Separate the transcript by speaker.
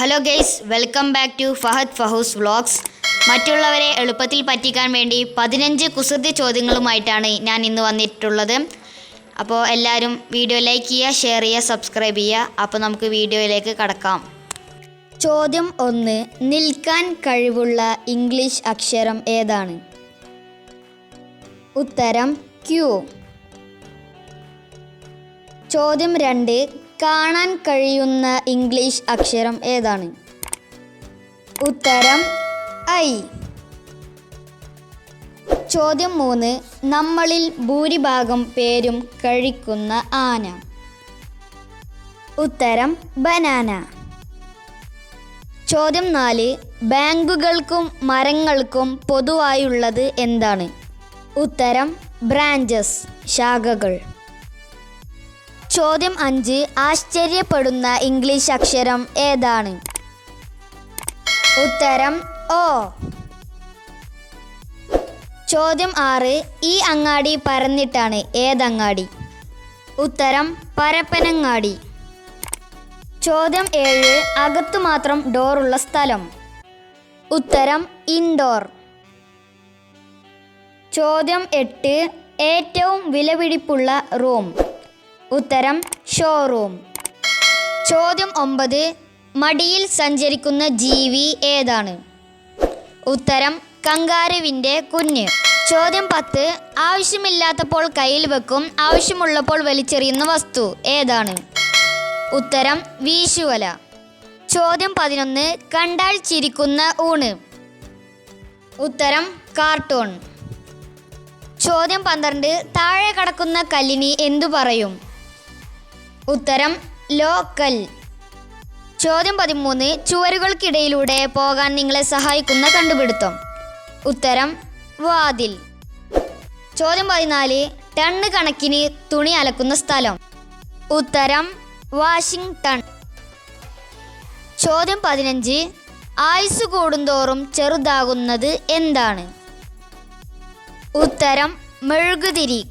Speaker 1: Hello guys welcome back to Fahad ഫഹൂസ് vlogs മറ്റുള്ളവരെ എളുപ്പത്തിൽ പറ്റിക്കാൻ വേണ്ടി പതിനഞ്ച് കുസൃതി ചോദ്യങ്ങളുമായിട്ടാണ് ഞാൻ ഇന്ന് വന്നിട്ടുള്ളത്. അപ്പോൾ എല്ലാവരും വീഡിയോ ലൈക്ക് ചെയ്യുക ഷെയർ ചെയ്യുക സബ്സ്ക്രൈബ് ചെയ്യുക. അപ്പോൾ നമുക്ക് വീഡിയോയിലേക്ക് കടക്കാം. ചോദ്യം ഒന്ന് നിൽക്കാൻ കഴിവുള്ള ഇംഗ്ലീഷ് അക്ഷരം ഏതാണ്? ഉത്തരം ക്യൂ ചോദ്യം രണ്ട് കാണാൻ കഴിയുന്ന ഇംഗ്ലീഷ് അക്ഷരം ഏതാണ്? ഉത്തരം ഐ. ചോദ്യം മൂന്ന്. നമ്മളിൽ ഭൂരിഭാഗം പേരും കഴിക്കുന്ന ആന. ഉത്തരം ബനാന. ചോദ്യം നാല്. ബാങ്കുകൾക്കും മരങ്ങൾക്കും പൊതുവായുള്ളത് എന്താണ്? ഉത്തരം ബ്രാഞ്ചസ് ശാഖകൾ. ചോദ്യം അഞ്ച്. ആശ്ചര്യപ്പെടുന്ന ഇംഗ്ലീഷ് അക്ഷരം ഏതാണ്? ഉത്തരം ഓ. ചോദ്യം ആറ്. ഈ അങ്ങാടി പരന്നിട്ടാണ് ഏതങ്ങാടി? ഉത്തരം പരപ്പനങ്ങാടി. ചോദ്യം ഏഴ്. അകത്തു മാത്രം ഡോറുള്ള സ്ഥലം. ഉത്തരം ഇൻഡോർ. ചോദ്യം എട്ട്. ഏറ്റവും വിലപിടിപ്പുള്ള റൂം. ഉത്തരം ഷോറൂം ചോദ്യം ഒമ്പത് മടിയിൽ സഞ്ചരിക്കുന്ന ജീവി ഏതാണ്? ഉത്തരം കങ്കാരുവിന്റെ കുഞ്ഞ്. ചോദ്യം പത്ത് ആവശ്യമില്ലാത്തപ്പോൾ കയ്യിൽ വെക്കും ആവശ്യമുള്ളപ്പോൾ വലിച്ചെറിയുന്ന വസ്തു ഏതാണ്? ഉത്തരം വീശുവല. ചോദ്യം പതിനൊന്ന് കണ്ടാൽ ചിരിക്കുന്ന ഊണ്. ഉത്തരം കാർട്ടൂൺ. ചോദ്യം പന്ത്രണ്ട് താഴെ കടക്കുന്ന കല്ലിനി എന്തു പറയും? ഉത്തരം ലോക്കൽ. ചോദ്യം പതിമൂന്ന് ചുവരുകൾക്കിടയിലൂടെ പോകാൻ നിങ്ങളെ സഹായിക്കുന്ന കണ്ടുപിടുത്തം. ഉത്തരം വാതിൽ. ചോദ്യം പതിനാല് ടണ്ണ് കണക്കിന് തുണി അലക്കുന്ന സ്ഥലം. ഉത്തരം വാഷിംഗ്ടൺ ചോദ്യം പതിനഞ്ച് ആയുസ് കൂടുന്തോറും ചെറുതാകുന്നത് എന്താണ്? ഉത്തരം മെഴുകുതിരി.